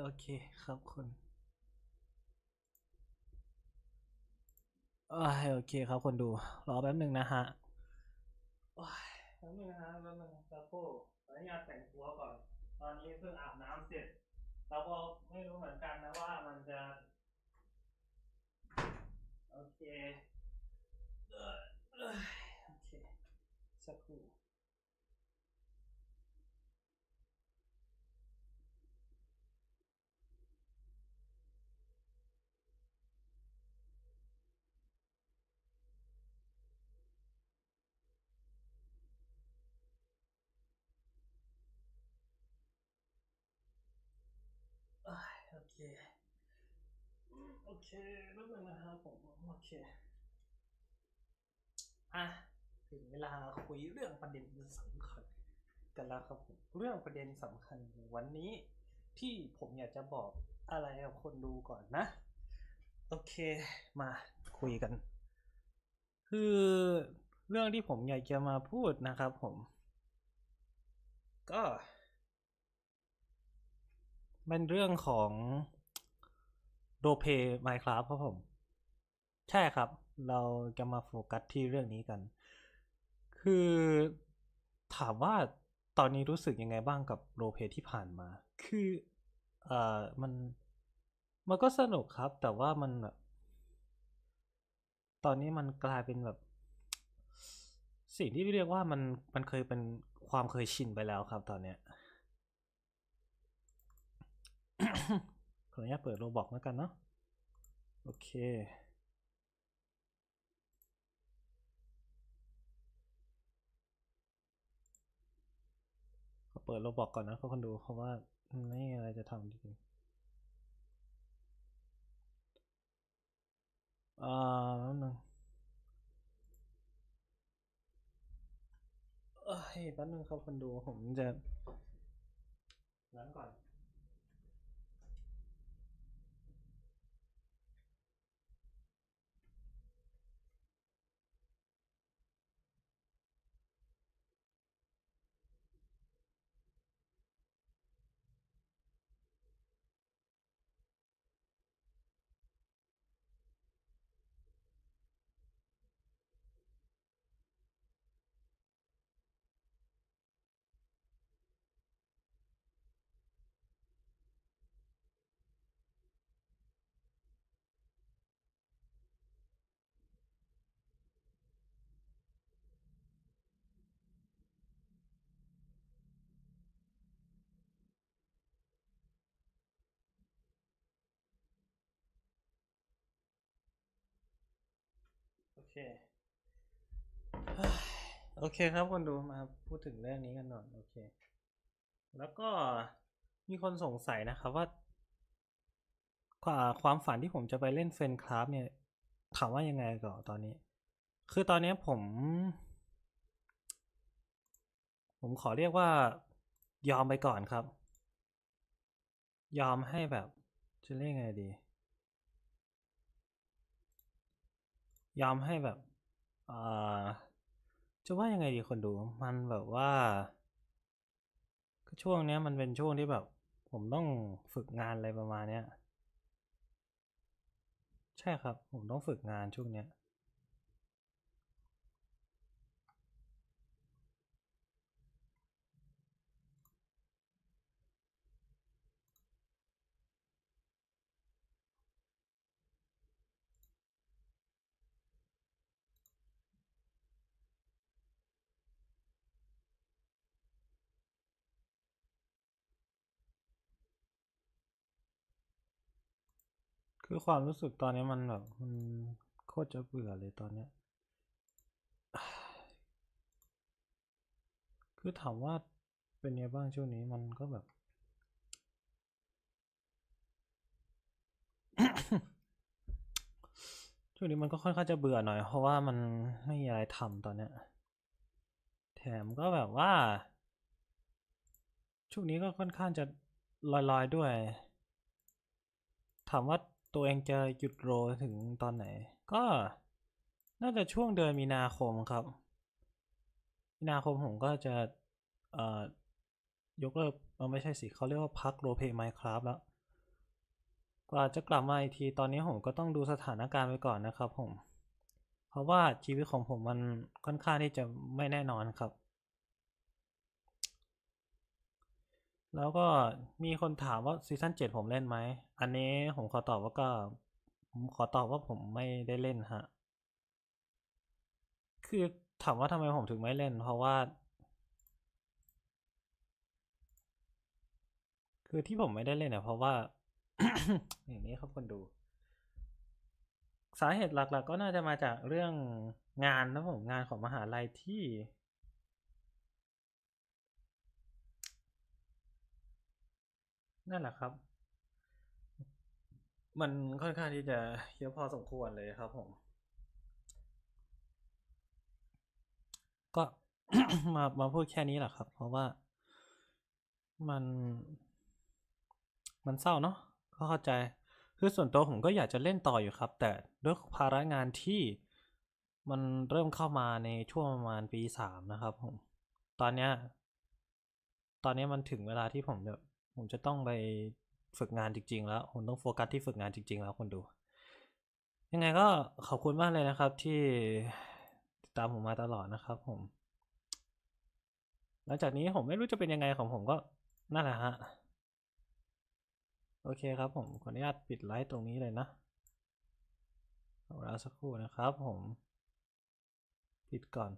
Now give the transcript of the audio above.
โอเคครับคุณอ้ยโอเคครับคนดู รอแป๊บหนึ่งนะฮะแป๊บหนึ่งนะฮะแป๊บหนึ่งสักครู่ขออนุญาตแต่งตัวก่อน ตอนนี้เพิ่งอาบน้ำเสร็จ เราก็ไม่รู้เหมือนกันนะว่ามันจะ โอเคเอ่อเอ้ยโอเคสักครู่ เค โอเคแป๊บนึงนะครับผม โอเค อะ ถึงเวลาคุยเรื่องประเด็นสำคัญกันแล้วครับผมเรื่องประเด็นสำคัญวันนี้ที่ผมอยากจะบอกอะไรกับคนดูก่อนนะ โอเคมาคุยกัน คือเรื่องที่ผมอยากจะมาพูดนะครับผม ก็ เป็นเรื่องของโรเพ Minecraft ครับผม ใช่ครับ เราจะมาโฟกัสที่เรื่องนี้กัน คือถามว่าตอนนี้รู้สึกยังไงบ้างกับโรเพที่ผ่านมา คือเอ่อมันมันก็สนุกครับ แต่ว่ามันแบบตอนนี้มันกลายเป็นแบบ สิ่งที่เรียกว่ามันมันเคยเป็นความเคยชินไปแล้วครับตอนเนี้ย ขออนุญาตเปิดโรบอกแล้วกันเนาะโอเคขอเปิดโรบอกก่อนนะคนดูเพราะว่าไม่มีอะไรจะทำจริงอ่าแป๊บนึงเอ้ยแป๊บนึงครับคนดูผมจะนั้นก่อน เคเฮ้ยโอเคครับคนดูมาพูดถึงเรื่องนี้กันหน่อยโอเค แล้วก็มีคนสงสัยนะครับว่าความความฝันที่ผมจะไปเล่นเฟนคราฟเนี่ยถามว่ายังไงก่อนตอนนี้ คือตอนนี้ผม ผมขอเรียกว่ายอมไปก่อนครับ ยอมให้แบบจะเรียกไงดี ยอมให้แบบอ่าจะว่ายังไงดีคนดู มันแบบว่าก็ช่วงเนี้ยมันเป็นช่วงที่แบบ ผมต้องฝึกงานอะไรประมาณเนี้ย ใช่ครับ ผมต้องฝึกงานช่วงเนี้ย คือความรู้สึกตอนนี้มันแบบมันโคตรจะเบื่อเลยตอนเนี้ย คือถามว่าเป็นไงบ้างช่วงนี้มันก็แบบ ช่วงนี้มันก็ค่อนข้างจะเบื่อหน่อย เพราะว่ามันไม่มีอะไรทำตอนเนี้ย แถมก็แบบว่า ช่วงนี้ก็ค่อนข้างจะลอยๆด้วย ถามว่า ตัวเองจะหยุดโรถึงตอนไหน ก็น่าจะช่วงเดือนมีนาคมครับ มีนาคมผมก็จะเอ่อยกเลิกเออไม่ใช่สิเขาเรียกว่าพักโรเพย์ไมค์ครับแล้วกว่าจะกลับมาอีกทีตอนนี้ผมก็ต้องดูสถานการณ์ไปก่อนนะครับผม เพราะว่าชีวิตของผมมันค่อนข้างที่จะไม่แน่นอนครับ แล้วก็มีคนถามว่าซีซั่นเจ็ดผมเล่นไหม อันนี้ผมขอตอบว่าก็ ผมขอตอบว่าผมไม่ได้เล่นฮะ คือถามว่าทำไมผมถึงไม่เล่น เพราะว่า คือที่ผมไม่ได้เล่นเนี่ยเพราะว่า อย่างนี้ครับคนดู สาเหตุหลัก ๆ ก็น่าจะมาจากเรื่องงานนะผมงานของมหาลัยที่ นั่นแหละครับ มันค่อนข้างที่จะเยอะพอสมควรเลยครับผม ก็มามาพูดแค่นี้แหละครับ เพราะว่ามัน มันเศร้าเนาะก็เข้าใจ คือส่วนตัวผมก็อยากจะเล่นต่ออยู่ครับ แต่ด้วยภาระงานที่มันเริ่มเข้ามาในช่วงประมาณปีสามนะครับผม ตอนเนี้ย ตอนนี้มันถึงเวลาที่ผมแบบ ผมจะต้องไปฝึกงานจริง ๆ แล้ว ผมต้องโฟกัสที่ฝึกงานจริง ๆ แล้วคนดู ยังไงก็ขอบคุณมากเลยนะครับที่ติดตามผมมาตลอดนะครับผม หลังจากนี้ผมไม่รู้จะเป็นยังไงของผมก็นั่นแหละฮะ โอเคครับผมขออนุญาตปิดไลฟ์ตรงนี้เลยนะรอสักครู่นะครับผม ปิดก่อน